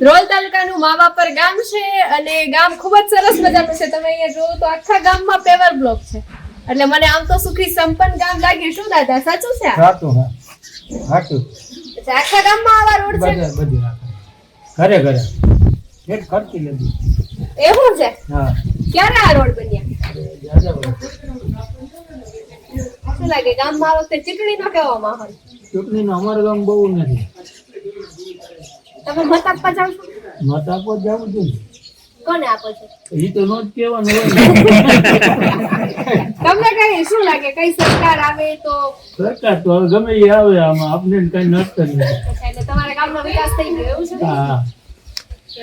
ધ્રોલ તાલુકાનું માવાપર ગામ છે અને ગામ ખૂબ જ સરસ મજાનું છે. તમે અહીંયા જોવો તો આખા ગામમાં પેવર બ્લોક છે. એટલે મને આમ તો સુખી સંપન્ન ગામ લાગ્યું શું દાદા સાચું છે? સાચું હા. સાચું. આખા ગામમાં આવા રોડ છે? બધે ઘરે ઘરે. એક ખર્ચી લીધી એવું છે? હા. ક્યારે આ રોડ બન્યા? શું લાગે ગામમાં આ વખતે ચૂંટણીનો કેવો માહોલ ચૂંટણીનું અમારું ગામ બહુ નથી. તમે મત આપવા જાવ છો? મત આપો જવું છે કોને આપો છો? એ તો નો જ કહેવાનું હોય તમને કઈ શું લાગે? કઈ સરકાર આવે તો? સરકાર તો ગમે એ આવે આમાં આપણે કઈ નથી એટલે તમારા ગામનો વિકાસ થઈ ગયો એવું છે? હા.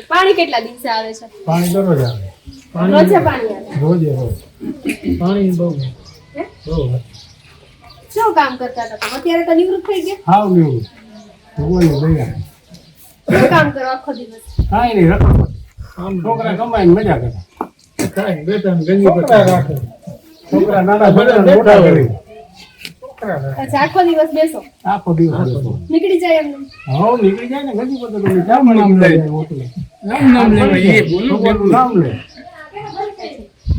પાણી કેટલા દિવસે આવે છે? પાણી દરરોજ આવે. રોજે પાણી આવે? રોજે રોજ. પાણી બહુ. બહુ શું કામ કરતા હતા અત્યારે તો નિવૃત્ત થઈ ગયા? દયા. શું કામ કરો આખો દિવસ. કાંઈ નહીં રખડો છોકરા કમાઈને મજા કરે. કાંઈ બેટા ગંજી છોકરા રાખે. છોકરા નાના છોકરા મોટા કરી. અચ્છા આખો દિવસ બેસો. આખો દિવસ. નીકળી જાય એમને. હાવ નીકળી જાય ને ગંજી પતો તમે જામ નામ લે નામ નામ લે એ બોલું નામ લે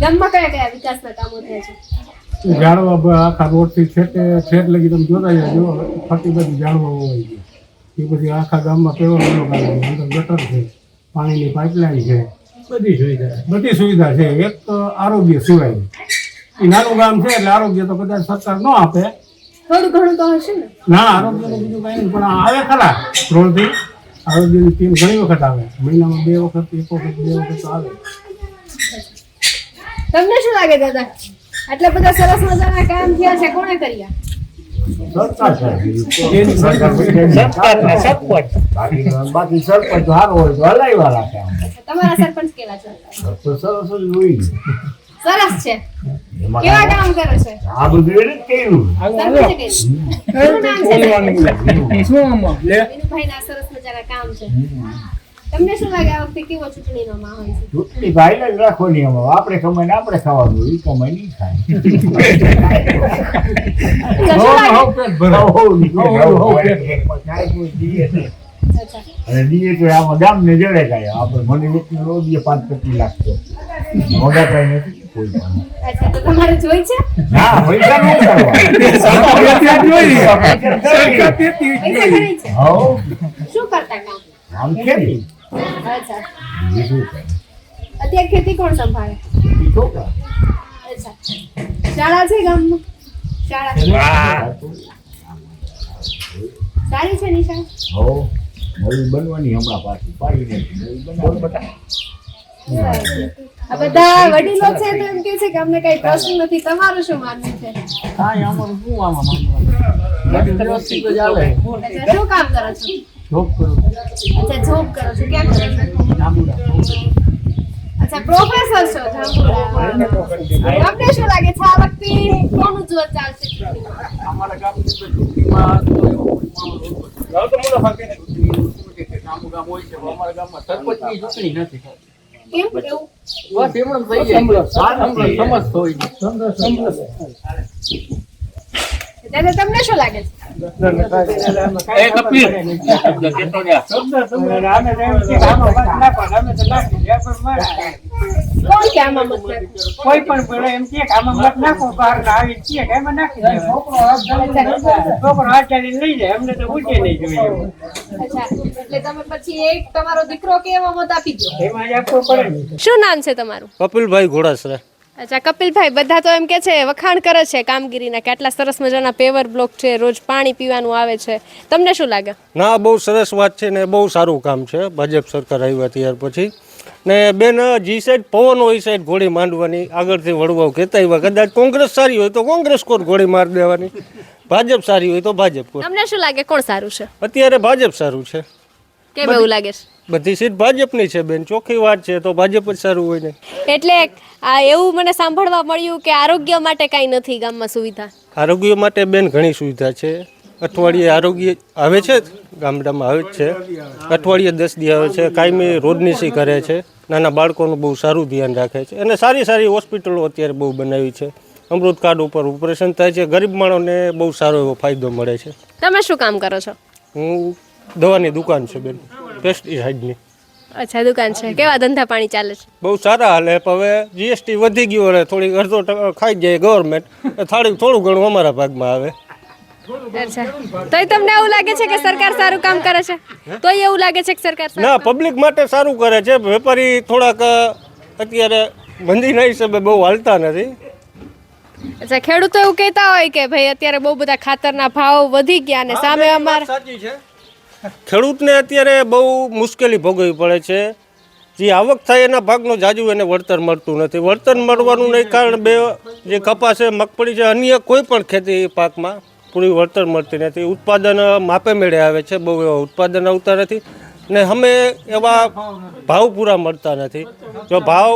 ગામમાં કયા કયા વિકાસના કામો થયા છે? ઝાડવા આખા રોડથી છેટે છેટ લગી તમે જોતા જાજો ફરતી બધી ઝાડવા હોય. છે એ બધી આખા ગામમાં કેવો બધો કાઢે છે? અંદર ગટર છે પાણીની પાઇપલાઇન છે બધી સુવિધા બધી સુવિધા છે. એક આરોગ્ય સિવાય. એ નાનું ગામ છે એટલે આરોગ્ય તો કદાચ સરકાર ન આપે. થોડું ઘણું તો હશે ને. ના આરોગ્ય તો બીજું કઈ નહીં પણ આવે ખરા રોડથી આરોગ્યની ટીમ ઘણી વખત આવે. મહિનામાં બે વખત એક વખત બે વખત આવે. તમને શું લાગે દાદા? આટલા બધા સરસ મજાના કામ થયા છે કોણે કર્યા? બાકી સરપંચ સારો હોય તો હલાવ્યા રાખે તમારા સરપંચ કેવા છે? સરસ છે. કેવા કામ કરે છે? આ બધું એને જ કર્યું. સરપંચે કર્યું. શું નામ છે? વિનુભાઈના સરસ મજાના કામ છે. તમને શું લાગે આ વખતે કેવો ચૂંટણીનો માહોલ છે? ચૂંટણી ભાઈ જ રાખવાની એમાં આપણે કમાઈને આપણે ખાવાનું એ કમાઈ નહીં. અચ્છા. અને દીએ તો આમાં ગામને જડે કાંઈ આપણે મને એકને રોજ પાંચ પચીસ લાખ કાંઈ નથી છે? ના પૈસા નહીં કરવા પૈસા ખરી છે? હવ. શું કરતા કામ? ખેતી. અચ્છા અત્યારે ખેતી કોણ સંભાળે? અચ્છા શાળા છે ગામમાં શાળા. સારી છે નિશા નવી બનવાની હમણાં પાછી પાડી નથી નવી બનાવવાની. આ બધા વડીલો છે તો એમ કે છે કે અમને કઈ પ્રશ્ન નથી. તમારું શું માનવું છે? અમારું શું આમાં શું કામ કરો છો? જોબ કરો. અચ્છા જોબ કરો છો. ક્યાં કરો છો? જાંબુડા. અચ્છા પ્રોફેસર છો જાંબુડા તમને શું લાગે છે? આ વખતે કોનું જોર ચાલશે? અમારા ગામની તો તો એવો તો મોટા ભાગે ને ચૂંટણી છે, ગામું ગામ હોય છે, અમારા ગામમાં સરપંચની ચૂંટણી નથી કેમ એવું? બસ એમણે જ થઈ જાય. સમરસ હોય દાદા તમને શું લાગે છે? એમ એમાં પછી એક તમારો દીકરો કે એવો મત આપી દો એમાં શું નામ છે તમારું? કપિલભાઈ ઘોડાસરા અચ્છા કપિલભાઈ બધા તો એમ કે છે વખાણ કરે છે કામગીરીના કે આટલા સરસ મજાના પેવર બ્લોક છે રોજ પાણી પીવાનું આવે છે. તમને શું લાગે? ના બહુ સરસ વાત છે ને બહુ સારું કામ છે. ભાજપ સરકાર આવ્યા ત્યાર પછી. ને બેન જી સાઈડ પવન હોય સાઈડ ઘોડી માંડવાની આગળથી વડવાઓ કહેતા એવા કદાચ કોંગ્રેસ સારી હોય તો કોંગ્રેસ કોર ઘોડી મારી દેવાની. ભાજપ સારી હોય તો ભાજપ કોર. તમને શું લાગે કોણ સારું છે? અત્યારે ભાજપ સારું છે. કેમ એવું લાગે છે? બધી સીટ ભાજપની છે બેન ચોખ્ખી વાત છે તો ભાજપ જ સારું હોય ને. એટલે આ એવું મને સાંભળવા મળ્યું કે આરોગ્ય માટે કાંઈ નથી ગામમાં સુવિધા. આરોગ્ય માટે બેન ઘણી સુવિધા છે. અઠવાડિયે આરોગ્ય આવે છે ગામડામાં આવે જ છે. અઠવાડિયે દસ દી આવે છે કાયમી રોડનીસી કરે છે. નાના બાળકોનું બહુ સારું ધ્યાન રાખે છે. અને સારી સારી હોસ્પિટલો અત્યારે બહુ બનાવી છે. અમૃત કાર્ડ ઉપર ઓપરેશન થાય છે. ગરીબ માણસને બહુ સારો એવો ફાયદો મળે છે. તમે શું કામ કરો છો? હું દવાની દુકાન છે બેન. પેસ્ટિસાઇડની અચ્છા દુકાન છે. કેવા ધંધા પાણી ચાલે છે? બહુ સારા હાલે હવે જીએસટી વધી ગયું એટલે થોડીક અડધો ટકા ખાઈ જાય ગવર્મેન્ટ થોડું થોડું ઘણું અમારા ભાગમાં આવે. અચ્છા. તોય તમને એવું લાગે છે કે સરકાર સારું કામ કરે છે? તોય એવું લાગે છે કે સરકાર ના પબ્લિક માટે સારું કરે છે. વેપારી થોડાક અત્યારે મંદીના હિસાબે બહુ હાલતા નથી. અચ્છા ખેડૂતો એવું કહેતા હોય કે ભાઈ અત્યારે બહુ બધા ખાતરના ભાવ વધી ગયા અને સામે અમારા સાચી છે. ખેડૂતને અત્યારે બહુ મુશ્કેલી ભોગવવી પડે છે. જે આવક થાય એના ભાગનું જાજુ એને વળતર મળતું નથી. વળતર મળવાનું નહીં કારણ બે જે કપાસ છે, મગફળી છે, અન્ય કોઈ પણ ખેતી પાકમાં પૂરી વળતર મળતી નથી. ઉત્પાદન માપે મેળે આવે છે, બહુ એવા ઉત્પાદન આવતા નથી ને અમે એવા ભાવ પૂરા મળતા નથી. જો ભાવ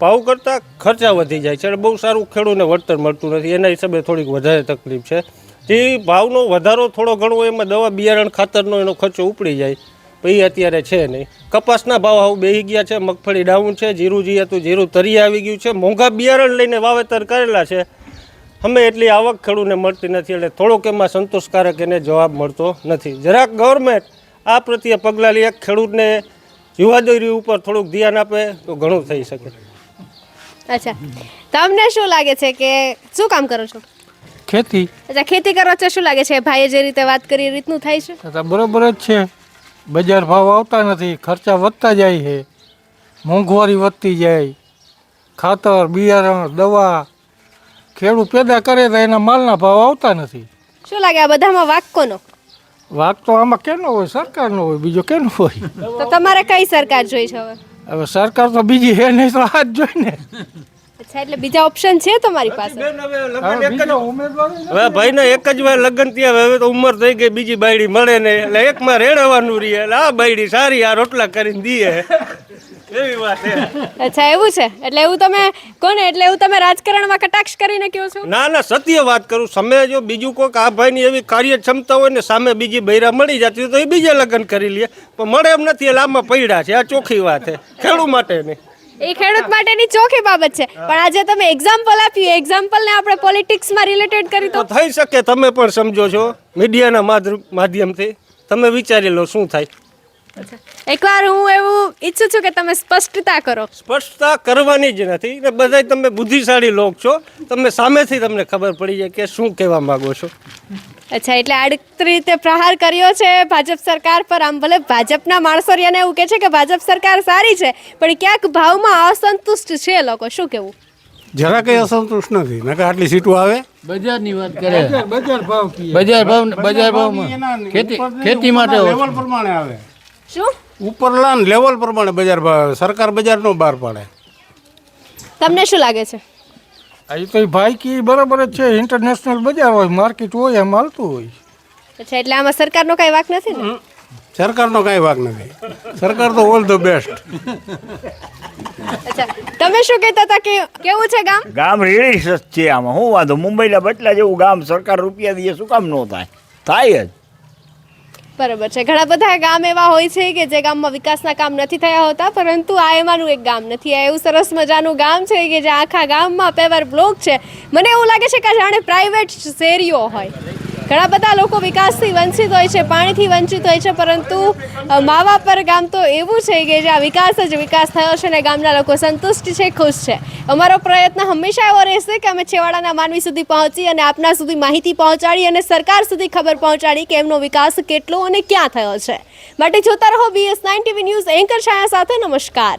ભાવ કરતાં ખર્ચા વધી જાય છે અને બહુ સારું ખેડૂતને વળતર મળતું નથી. એના હિસાબે થોડીક વધારે તકલીફ છે. જે ભાવનો વધારો થોડો ઘણો એમાં દવા બિયારણ ખાતરનો એનો ખર્ચો ઉપડી જાય. પણ એ અત્યારે છે નહીં. કપાસના ભાવ આવું બેહી ગયા છે, મગફળી ડાઉન છે, જીરું જે હતું જીરું તરી આવી ગયું છે. મોંઘા બિયારણ લઈને વાવેતર કરેલા છે. અમે એટલી આવક ખેડૂતને મળતી નથી એટલે થોડોક એમાં સંતોષકારક એને જવાબ મળતો નથી. જરાક ગવર્મેન્ટ આ પ્રત્યે પગલાં લઈ ખેડૂતને જીવાદોરી ઉપર થોડુંક ધ્યાન આપે તો ઘણું થઈ શકે. અચ્છા. તમને શું લાગે છે કે શું કામ કરો છો? ખેતી. અચ્છા ખેતી કરવા તો શું લાગે છે? ભાઈએ જે રીતે વાત કરી એ રીતનું થાય છે? તો બરોબર જ છે. બજાર ભાવ આવતા નથી ખર્ચા વધતા જાય છે. મોંઘવારી વધતી જાય. ખાતર બિયારણ દવા ખેડૂત પેદા કરે તો એના માલના ભાવ આવતા નથી. શું લાગે આ બધામાં વાક કોનો? વાક તો આમાં કેનો હોય? સરકારનો હોય બીજો કેનો હોય? તો તમારે કઈ સરકાર જોઈ છે હવે? હવે સરકાર તો બીજી હે નહીં તો હાથ જ જોઈ ને. અચ્છા એટલે બીજા ઓપ્શન છે તમારી પાસે? હવે બીજો ઉમેદવાર જ હવે ભાઈને એક જ વાર લગ્ન થયા હવે તો ઉંમર થઈ ગઈ બીજી બાયડી મળે ને એટલે એકમાં રેડવાનું રહીએ એટલે આ બાયડી સારી આ રોટલા કરીને દઈએ એવી વાત અચ્છા એવું છે? એટલે એવું તમે કોને? એટલે એવું તમે રાજકારણમાં કટાક્ષ કરીને કહો છો? ના ના સત્ય વાત કરું. સમય જો બીજું કોઈક આ ભાઈની એવી કાર્યક્ષમતા હોય ને સામે બીજી બૈરા મળી જતી તો એ બીજા લગ્ન કરી લે. પણ મળે એમ નથી એટલે આમાં પડ્યા છે. આ ચોખ્ખી વાત છે. ખેડૂ માટે નહીં. એ ખેડૂત માટેની ચોખી બાબત છે. પણ આજે તમે એક્ઝામ્પલ આપ્યું. એક્ઝામ્પલને આપણે પોલિટિક્સમાં રિલેટેડ કરી તો? થઈ શકે. તમે પણ સમજો છો. મીડિયાના માધ્યમથી. તમે વિચારી લો શું થાય. એકવાર હું એવું ઈચ્છું છું કે તમે સ્પષ્ટતા કરો. સ્પષ્ટતા કરવાની જ નથી ને બધાય તમે બુદ્ધિશાળી લોક છો. તમે સામેથી તમને ખબર પડી જાય કે શું કહેવા માંગો છો. અચ્છા એટલે આડત રીતે પ્રહાર કર્યો છે ભાજપ સરકાર પર. આમ ભલે ભાજપના માણસો રહ્યાને એવું કે છે કે ભાજપ સરકાર સારી છે પણ ક્યાંક ભાવમાં અસંતુષ્ટ છે લોકો. શું કેવું જરા કંઈ અસંતુષ્ટ નથી. નકર આટલી સીટો આવે? બજારની વાત કરે. બજાર ભાવ બજાર ભાવ બજાર ભાવ ખેતી ખેતી માટે લેવલ પ્રમાણે આવે. શું? ઉપરલા લેવલ પ્રમાણે બજાર ભાવ સરકાર બજાર નો બહાર પાડે. તમને શું લાગે છે? એ તો એ ભાઈ કી બરાબર જ છે ઇન્ટરનેશનલ બજાર હોય માર્કેટ હોય એમ હાલતું હોય. અચ્છા એટલે આમાં સરકારનો કઈ વાક નથી ને? સરકારનો કાંઈ વાક નથી. સરકાર તો ઓલ ધ બેસ્ટ અચ્છા તમે શું કહેતા હતા કે કેવું છે ગામ? ગામ રેડી છે આમાં. શું વાંધો મુંબઈના બટલા જેવું ગામ સરકાર રૂપિયા દે શું કામ ન થાય? થાય જ. બરાબર છે. ઘણા બધા ગામ એવા હોય છે કે જે ગામમાં વિકાસના કામ નથી થયા હોતા, પરંતુ આ એમાંનું એક ગામ નથી. આ એવું સરસ મજાનું ગામ છે કે જે આખા ગામમાં પેવર બ્લોક છે. મને એવું લાગે છે કે જાણે પ્રાઇવેટ શેરીઓ હોય. ઘણા બધા લોકો વિકાસથી વંચિત હોય છે, પાણીથી વંચિત હોય છે, પરંતુ માવાપર ગામ તો એવું છે કે જ્યાં વિકાસ જ વિકાસ થયો છે ને ગામના લોકો સંતુષ્ટ છે, ખુશ છે. અમારો પ્રયત્ન હંમેશા એવો રહેશે કે અમે છેવાડાના માનવી સુધી પહોંચી અને આપના સુધી માહિતી પહોંચાડી અને સરકાર સુધી ખબર પહોંચાડી કે એમનો વિકાસ કેટલો અને ક્યાં થયો છે. માટે જોતા રહો BS nine TV news anchor Chhaya સાથે, નમસ્કાર.